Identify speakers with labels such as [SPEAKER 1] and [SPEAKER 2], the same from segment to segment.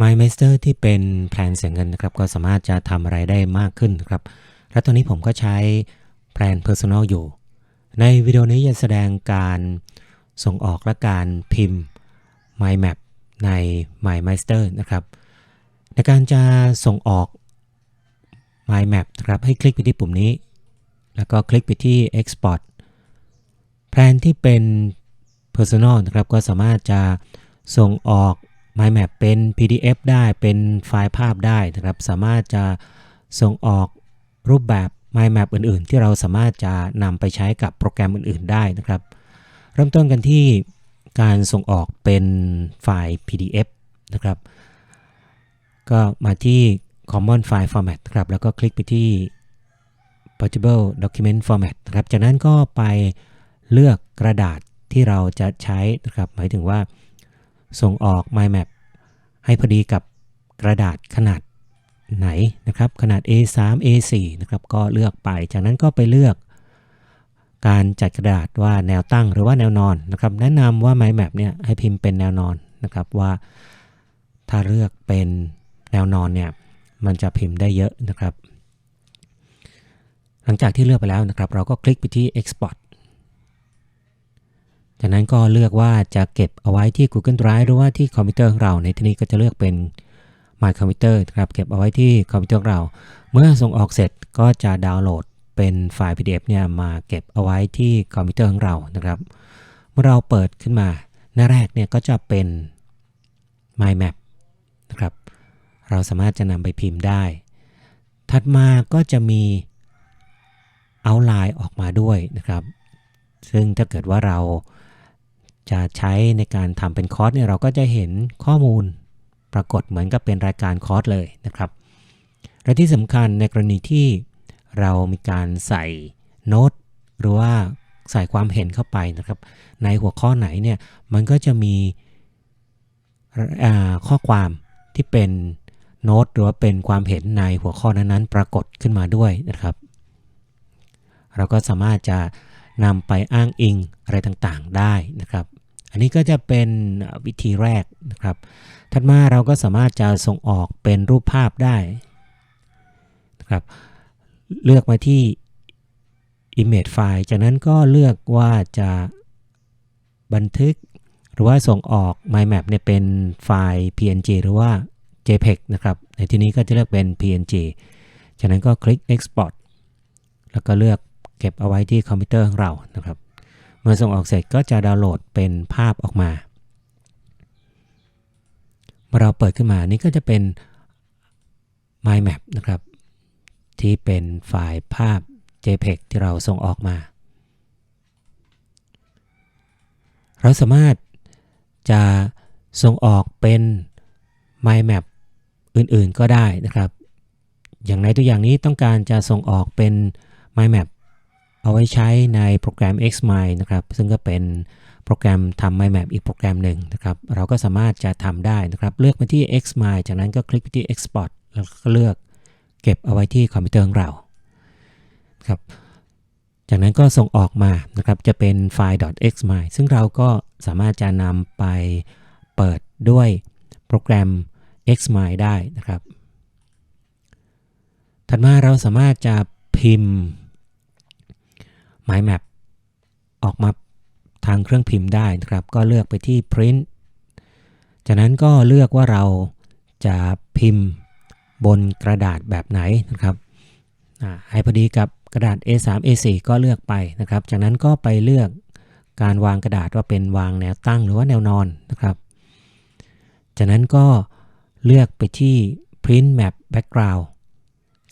[SPEAKER 1] MyMaster ที่เป็นแพลนเสียเงินนะครับก็สามารถจะทำอะไรได้มากขึ้นนครับ และตอนนี้ผมก็ใช้แพลน Personal อยู่ ในวิดีโอนี้จะแสดงการส่งออกและการพิมพ์ MyMap ใน MyMaster นะครับ ในการจะส่งออก MyMap นะครับให้คลิกไปที่ปุ่มนี้ แล้วก็คลิกไปที่ Export แพลนที่เป็น Personal นะครับก็สามารถจะส่งออก MyMap เป็น PDF ได้เป็นไฟล์ภาพได้นะครับ สามารถจะส่งออกรูปแบบ MyMap อื่น ๆ ที่เราสามารถจะนำไปใช้กับโปรแกรมอื่น ๆ ได้นะครับ เริ่มต้นกันที่การส่งออกเป็นไฟล์ PDF นะครับ ก็มาที่ Common File Format ครับ แล้วก็คลิกไปที่ Portable Document Format นะครับ จากนั้นก็ไปเลือกกระดาษที่เราจะใช้นะครับ หมายถึงว่า ส่งออก MyMap ให้พอดีกับกระดาษขนาดไหนนะครับขนาด A3 A4 นะครับก็เลือกไป จากนั้นก็ไปเลือก การจัดกระดาษว่าแนวตั้งหรือว่าแนวนอนนะครับแนะนำว่า MyMap เนี่ยให้พิมพ์เป็นแนวนอนนะครับว่าถ้าเลือกเป็นแนวนอนเนี่ยมันจะพิมพ์ได้เยอะนะครับ หลังจากที่เลือกไปแล้วนะครับ เราก็คลิกไปที่ Export จากนั้นก็เลือกว่าจะเก็บเอาไว้ที่ Google Drive หรือว่าที่คอมพิวเตอร์ของเราในที่นี้ก็จะเลือกเป็น My Computer ครับเก็บเอาไว้ที่คอมพิวเตอร์ของเรา เมื่อส่งออกเสร็จก็จะดาวน์โหลดเป็นไฟล์ PDF เนี่ยมาเก็บเอาไว้ที่คอมพิวเตอร์ของเรานะครับ เมื่อเราเปิดขึ้นมา หน้าแรกเนี่ยก็จะเป็น My Map นะครับเราสามารถจะนำไปพิมพ์ได้ ถัดมาก็จะมี Outline ออกมาด้วยนะครับ ซึ่งถ้าเกิดว่าเรา จะใช้ในการทำเป็นคอร์สเนี่ยเราก็จะเห็นข้อมูลปรากฏเหมือนกับเป็นรายการคอร์สเลยนะครับ และที่สำคัญในกรณีที่เรามีการใส่โน้ตหรือว่าใส่ความเห็นเข้าไปนะครับ ในหัวข้อไหนเนี่ยมันก็จะมีข้อความที่เป็นโน้ตหรือว่าเป็นความเห็นในหัวข้อนั้นๆ ปรากฏขึ้นมาด้วยนะครับ เราก็สามารถจะ นำไปอ้างอิงอะไรต่างๆได้นะครับ อันนี้ก็จะเป็นวิธีแรกนะครับ ถัดมาเราก็สามารถจะส่งออกเป็นรูปภาพได้นะครับเลือกมาที่ image file จากนั้นก็เลือกว่าจะบันทึก หรือว่าส่งออก MyMap เนี่ยเป็นไฟล์ PNG หรือว่า JPEG นะครับ ในที่นี้ก็จะเลือกเป็น PNG จากนั้นก็คลิก Export แล้วก็เลือก เก็บเอาไว้ที่คอมพิวเตอร์ของเรานะครับ เมื่อส่งออกเสร็จก็จะดาวน์โหลดเป็นภาพออกมาเมื่อเราเปิดขึ้นมานี่ก็จะเป็น MyMap นะครับ ที่เป็นไฟล์ภาพ JPEG ที่เราส่งออกมา เราสามารถจะส่งออกเป็น MyMap อื่นๆก็ได้นะครับ อย่างในตัวอย่างนี้ต้องการจะส่งออกเป็น MyMap เอาไว้ใช้ในโปรแกรม Xmind นะครับ ซึ่งก็เป็นโปรแกรมทำ MyMap อีกโปรแกรมหนึ่งนะครับ เราก็สามารถจะทำได้นะครับ เลือกมาที่ Xmind จากนั้นก็คลิกไปที่ Export แล้วก็เลือกเก็บเอาไว้ที่คอมพิวเตอร์ของเราครับ จากนั้นก็ส่งออกมานะครับ จะเป็นไฟล์ .xmind ซึ่งเราก็สามารถจะนำไปเปิดด้วยโปรแกรม xmind ได้นะครับ ถัดมาเราสามารถจะพิมพ์ MyMap ออกมาทางเครื่องพิมพ์ได้นะครับ ก็เลือกไปที่ Print จากนั้นก็เลือกว่าเราจะพิมพ์บนกระดาษแบบไหนนะครับให้พอดีกับกระดาษ A3 A4 ก็เลือกไปนะครับ จากนั้นก็ไปเลือกการวางกระดาษว่าเป็นวางแนวตั้งหรือว่าแนวนอนนะครับ จากนั้นก็เลือกไปที่ Print Map Background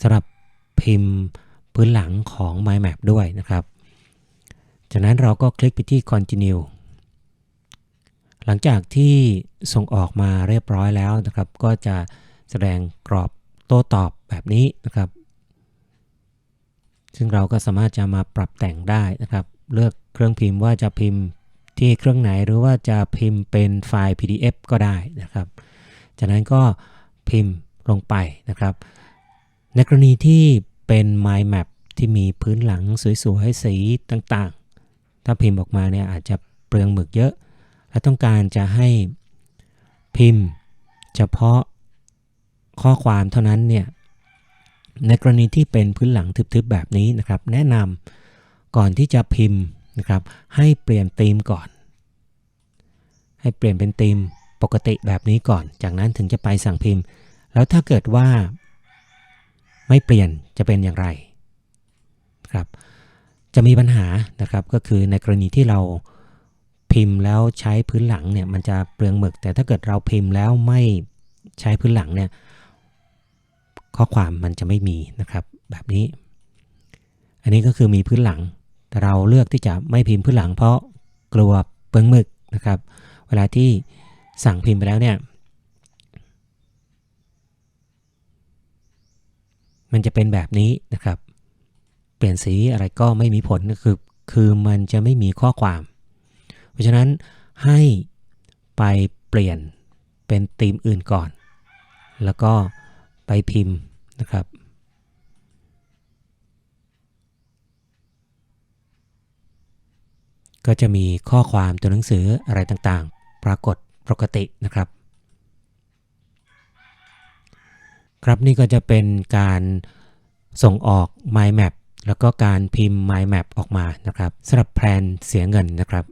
[SPEAKER 1] สำหรับพิมพ์พื้นหลังของ MyMap ด้วยนะครับ จากนั้นเราก็คลิกไปที่ Continue หลังจากที่ส่งออกมาเรียบร้อยแล้วนะครับ ก็จะแสดงกรอบโต้ตอบแบบนี้นะครับ ซึ่งเราก็สามารถจะมาปรับแต่งได้นะครับ เลือกเครื่องพิมพ์ว่าจะพิมพ์ที่เครื่องไหนหรือว่าจะพิมพ์เป็นไฟล์ PDF ก็ได้นะครับ จากนั้นก็พิมพ์ลงไปนะครับ ในกรณีที่เป็น Mind Map ที่มีพื้นหลังสวยๆ สีต่าง ถ้าพิมพ์ออกมาเนี่ยอาจจะเปลืองหมึกเยอะ และต้องการจะให้พิมพ์เฉพาะข้อความเท่านั้นเนี่ยในกรณีที่เป็นพื้นหลังทึบๆแบบนี้นะครับ แนะนำก่อนที่จะพิมพ์นะครับ ให้เปลี่ยนธีมก่อน ให้เปลี่ยนเป็นธีมปกติแบบนี้ก่อน จากนั้นถึงจะไปสั่งพิมพ์ แล้วถ้าเกิดว่า ไม่เปลี่ยนจะเป็นอย่างไรครับ จะมีปัญหานะครับ ก็คือในกรณีที่เราพิมพ์แล้วใช้พื้นหลังเนี่ยมันจะเปลืองหมึก แต่ถ้าเกิดเราพิมพ์แล้วไม่ใช้พื้นหลังเนี่ยข้อความมันจะไม่มีนะครับแบบนี้ อันนี้ก็คือมีพื้นหลัง แต่เราเลือกที่จะไม่พิมพ์พื้นหลัง เพราะกลัวเปลืองหมึกนะครับ เวลาที่สั่งพิมพ์ไปแล้วเนี่ยมันจะเป็นแบบนี้นะครับ เปลี่ยนสีอะไรก็ไม่มีผลคือคือมันจะไม่มีข้อความ เพราะฉะนั้นให้ไปเปลี่ยนเป็นธีมอื่นก่อน แล้วก็ไปพิมพ์นะครับ ก็จะมีข้อความตัวหนังสืออะไรต่างๆ ปรากฏปกตินะครับ ครับนี่ก็จะเป็นการส่งออก Mind Map แล้วก็การพิมพ์ Mind Map ออกมานะครับสำหรับแพลนเสียเงินนะครับ